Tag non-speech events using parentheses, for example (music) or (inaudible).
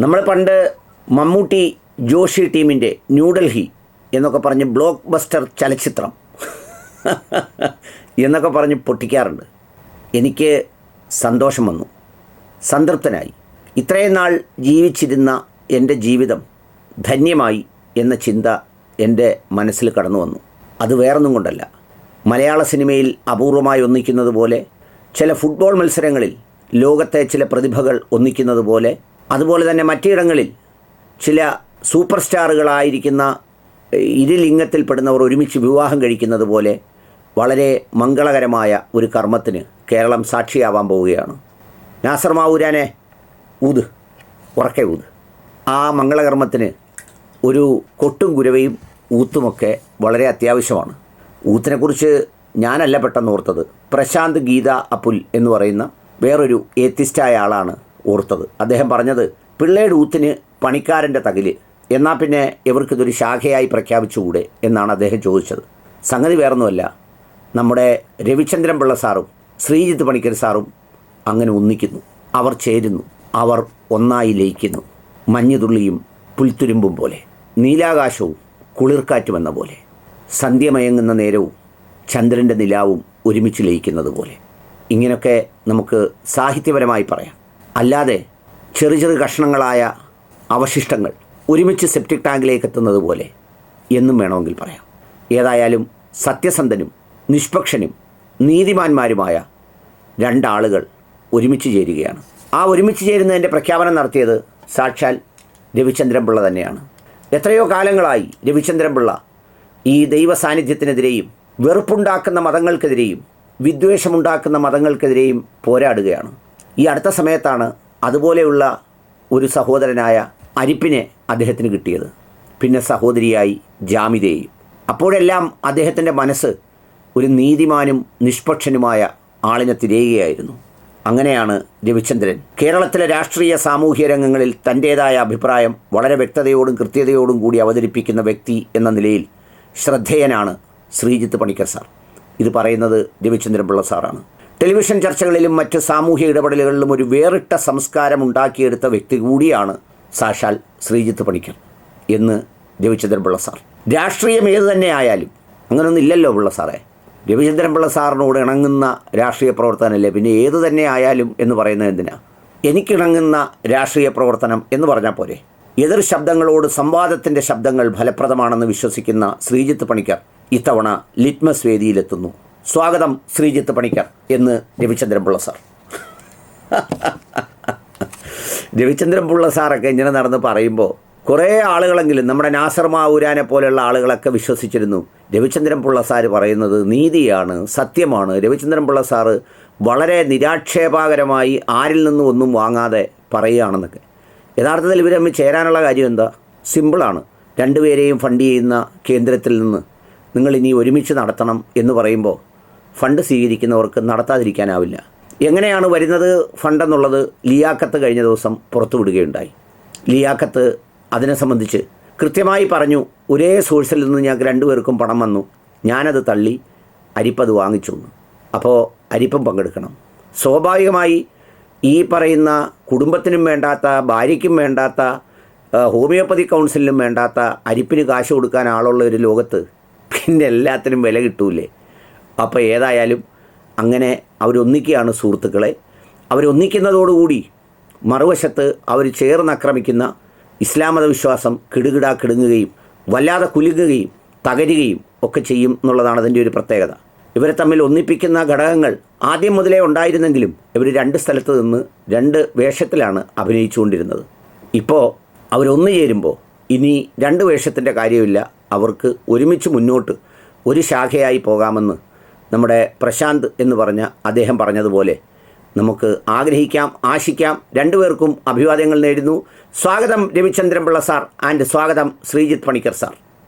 നമ്മൾ പണ്ട് മമ്മൂട്ടി ജോഷി ടീമിന്റെ ന്യൂഡൽഹി എന്നൊക്കെ പറഞ്ഞ് ബ്ലോക്ക് ബസ്റ്റർ ചലച്ചിത്രം (laughs) എന്നൊക്കെ പറഞ്ഞ് പൊട്ടിക്കാറുണ്ട്. എനിക്ക് സന്തോഷം വന്നു. സംതൃപ്തനായി. ഇത്രയും നാൾ ജീവിച്ചിരുന്ന എന്റെ ജീവിതം ധന്യമായി എന്ന ചിന്ത എന്റെ മനസ്സിൽ കടന്നു വന്നു. അത് വേറൊന്നും കൊണ്ടല്ല. മലയാള സിനിമയിൽ അപൂർവമായി ഒന്നിക്കുന്നത് പോലെ ചില ഫുട്ബോൾ മത്സരങ്ങളിൽ ലോകത്തെ ചില പ്രതിഭകൾ ഒന്നിക്കുന്നത് പോലെ അതുപോലെ തന്നെ മറ്റിടങ്ങളിൽ ചില സൂപ്പർ സ്റ്റാറുകളായിരിക്കുന്ന ഇരുലിംഗത്തിൽപ്പെടുന്നവർ ഒരുമിച്ച് വിവാഹം കഴിക്കുന്നത് പോലെ വളരെ മംഗളകരമായ ഒരു കർമ്മത്തിന് കേരളം സാക്ഷിയാവാൻ പോവുകയാണ്. നാസർ മാവൂരാനെ ഊത് ഉറക്കെ ഊത്. ആ മംഗളകർമ്മത്തിന് ഒരു കൊട്ടും കുരവയും ഊത്തുമൊക്കെ വളരെ അത്യാവശ്യമാണ്. ഊത്തിനെക്കുറിച്ച് ഞാനല്ല പെട്ടെന്ന് ഓർത്തത് പ്രശാന്ത് ഗീത അപ്പുൽ എന്ന് പറയുന്ന വേറൊരു ഏത്തിസ്റ്റായ ആളാണ് ഓർത്തത്. അദ്ദേഹം പറഞ്ഞത് പിള്ളേരുടെ ഊത്തിന് പണിക്കാരന്റെ തകിൽ. എന്നാൽ പിന്നെ ഇവർക്കിതൊരു ശാഖയായി പ്രഖ്യാപിച്ചുകൂടെ? എന്നാണ് അദ്ദേഹം ചോദിച്ചത്. സംഗതി വേറൊന്നുമല്ല. നമ്മുടെ രവിചന്ദ്രൻ പിള്ള സാറും ശ്രീജിത്ത് പണിക്കർ സാറും അങ്ങനെ ഒന്നിക്കുന്നു. അവർ ചേരുന്നു. അവർ ഒന്നായി ലയിക്കുന്നു. മഞ്ഞുതുള്ളിയും പുൽത്തുരുമ്പും പോലെ. നീലാകാശവും കുളിർക്കാറ്റുമെന്ന പോലെ. സന്ധ്യമയങ്ങുന്ന നേരവും ചന്ദ്രന്റെ നിലാവും ഒരുമിച്ച് ലയിക്കുന്നത് പോലെ ഇങ്ങനെയൊക്കെ നമുക്ക് സാഹിത്യപരമായി പറയാം. അല്ലാതെ ചെറു ചെറു കഷ്ണങ്ങളായ അവശിഷ്ടങ്ങൾ ഒരുമിച്ച് സെപ്റ്റിക് ടാങ്കിലേക്ക് എത്തുന്നത് പോലെ എന്നും വേണമെങ്കിൽ പറയാം. ഏതായാലും സത്യസന്ധനും നിഷ്പക്ഷനും നീതിമാന്മാരുമായ രണ്ടാളുകൾ ഒരുമിച്ച് ചേരുകയാണ്. ആ ഒരുമിച്ച് ചേരുന്നതിന്റെ പ്രഖ്യാപനം നടത്തിയത് സാക്ഷാൽ രവിചന്ദ്രൻപിള്ള തന്നെയാണ്. എത്രയോ കാലങ്ങളായി രവിചന്ദ്രൻപിള്ള ഈ ദൈവ സാന്നിധ്യത്തിനെതിരെയും വെറുപ്പുണ്ടാക്കുന്ന മതങ്ങൾക്കെതിരെയും വിദ്വേഷമുണ്ടാക്കുന്ന മതങ്ങൾക്കെതിരെയും പോരാടുകയാണ്. ഈ അടുത്ത സമയത്താണ് അതുപോലെയുള്ള ഒരു സഹോദരനായ അരിപ്പിനെ അദ്ദേഹത്തിന് കിട്ടിയത്. പിന്നെ സഹോദരിയായി ജാമിതയെയും. അപ്പോഴെല്ലാം അദ്ദേഹത്തിന്റെ മനസ്സ് ഒരു നീതിമാനും നിഷ്പക്ഷനുമായ ആളിനെ തിരയുകയായിരുന്നു. അങ്ങനെയാണ് രവിചന്ദ്രൻ കേരളത്തിലെ രാഷ്ട്രീയ സാമൂഹ്യ രംഗങ്ങളിൽ തന്റേതായ അഭിപ്രായം വളരെ വ്യക്തതയോടും കൃത്യതയോടും കൂടി അവതരിപ്പിക്കുന്ന വ്യക്തി എന്ന നിലയിൽ ശ്രദ്ധേയനാണ് ശ്രീജിത്ത് പണിക്കർ സാർ. ഇത് പറയുന്നത് രവിചന്ദ്രൻ പിള്ള സാറാണ്. ടെലിവിഷൻ ചർച്ചകളിലും മറ്റ് സാമൂഹ്യ ഇടപെടലുകളിലും ഒരു വേറിട്ട സംസ്കാരം ഉണ്ടാക്കിയെടുത്ത വ്യക്തി കൂടിയാണ് സാക്ഷാൽ ശ്രീജിത്ത് പണിക്കർ എന്ന് രവിചന്ദ്രൻ പിള്ള സാർ. രാഷ്ട്രീയം ഏത് തന്നെ ആയാലും അങ്ങനെയൊന്നും ഇല്ലല്ലോ പിള്ള സാറേ. രവിചന്ദ്രൻ പിള്ള സാറിനോട് ഇണങ്ങുന്ന രാഷ്ട്രീയ പ്രവർത്തനമല്ലേ? പിന്നെ ഏത് തന്നെ ആയാലും എന്ന് പറയുന്നത് എന്തിനാ? എനിക്കിണങ്ങുന്ന രാഷ്ട്രീയ പ്രവർത്തനം എന്ന് പറഞ്ഞാൽ പോരെ. എതിർ ശബ്ദങ്ങളോട് സംവാദത്തിന്റെ ശബ്ദങ്ങൾ ഫലപ്രദമാണെന്ന് വിശ്വസിക്കുന്ന ശ്രീജിത്ത് പണിക്കർ ഇത്തവണ ലിറ്റ്മസ് വേദിയിലെത്തുന്നു. സ്വാഗതം ശ്രീജിത്ത് പണിക്കർ എന്ന് രവിചന്ദ്രൻ പിള്ള സാർ. രവിചന്ദ്രൻ പിള്ള സാറൊക്കെ ഇങ്ങനെ നടന്ന് പറയുമ്പോൾ കുറേ ആളുകളെങ്കിലും നമ്മുടെ നാസർ മാവൂരാനെ പോലെയുള്ള ആളുകളൊക്കെ വിശ്വസിച്ചിരുന്നു. രവിചന്ദ്രൻ പിള്ള സാർ പറയുന്നത് നീതിയാണ് സത്യമാണ്. രവിചന്ദ്രൻ പിള്ള സാറ് വളരെ നിരാക്ഷേപാകരമായി ആരിൽ നിന്നും ഒന്നും വാങ്ങാതെ പറയുകയാണെന്നൊക്കെ. യഥാർത്ഥത്തിൽ ഇവർ തമ്മിൽ ചേരാനുള്ള കാര്യം എന്താ? സിമ്പിളാണ് രണ്ടുപേരെയും ഫണ്ട് ചെയ്യുന്ന കേന്ദ്രത്തിൽ നിന്ന് നിങ്ങൾ ഇനി ഒരുമിച്ച് നടത്തണം എന്ന് പറയുമ്പോൾ ഫണ്ട് സ്വീകരിക്കുന്നവർക്ക് നടത്താതിരിക്കാനാവില്ല. എങ്ങനെയാണ് വരുന്നത്? ഫണ്ടെന്നുള്ളത് ലിയാക്കത്ത് കഴിഞ്ഞ ദിവസം പുറത്തുവിടുകയുണ്ടായി ലിയാക്കത്ത് അതിനെ സംബന്ധിച്ച് കൃത്യമായി പറഞ്ഞു ഒരേ സോഴ്സിൽ നിന്ന് ഞങ്ങൾക്ക് രണ്ടുപേർക്കും പണം വന്നു. ഞാനത് തള്ളി അരിപ്പത് വാങ്ങിച്ചു. അപ്പോൾ അരിപ്പം പങ്കെടുക്കണം. സ്വാഭാവികമായി ഈ പറയുന്ന കുടുംബത്തിനും വേണ്ടാത്ത ഭാര്യയ്ക്കും വേണ്ടാത്ത ഹോമിയോപ്പതി കൗൺസിലിനും വേണ്ടാത്ത അരിപ്പിന് കാശ് കൊടുക്കാൻ ആളുള്ള ഒരു ലോകത്ത് പിന്നെ എല്ലാത്തിനും വില കിട്ടൂലേ? അപ്പോൾ ഏതായാലും അങ്ങനെ അവരൊന്നിക്കുകയാണ് സുഹൃത്തുക്കളെ. അവരൊന്നിക്കുന്നതോടുകൂടി മറുവശത്ത് അവർ ചേർന്നാക്രമിക്കുന്ന ഇസ്ലാം വിശ്വാസം കിടുകിടാ കിടുങ്ങുകയും വല്ലാതെ കുലുങ്ങുകയും തകരുകയും ഒക്കെ ചെയ്യും എന്നുള്ളതാണ് അതിന്റെ ഒരു പ്രത്യേകത. ഇവരെ തമ്മിൽ ഒന്നിപ്പിക്കുന്ന ഘടകങ്ങൾ ആദ്യം മുതലേ ഉണ്ടായിരുന്നെങ്കിലും ഇവർ രണ്ട് സ്ഥലത്ത് നിന്ന് രണ്ട് വേഷത്തിലാണ് അഭിനയിച്ചുകൊണ്ടിരുന്നത്. ഇപ്പോൾ അവരൊന്നു ചേരുമ്പോൾ ഇനി രണ്ട് വേഷത്തിന്റെ കാര്യമില്ല. അവർക്ക് ഒരുമിച്ച് മുന്നോട്ട് ഒരു ശാഖയായി പോകാമെന്ന് നമ്മുടെ പ്രശാന്ത് എന്ന് പറഞ്ഞ അദ്ദേഹം പറഞ്ഞതുപോലെ നമുക്ക് ആഗ്രഹിക്കാം ആശിക്കാം. രണ്ടുപേർക്കും അഭിവാദ്യങ്ങൾ നേരുന്നു. സ്വാഗതം രവിചന്ദ്രൻ പിള്ള സാർ ആൻഡ് സ്വാഗതം ശ്രീജിത്ത് പണിക്കർ സാർ.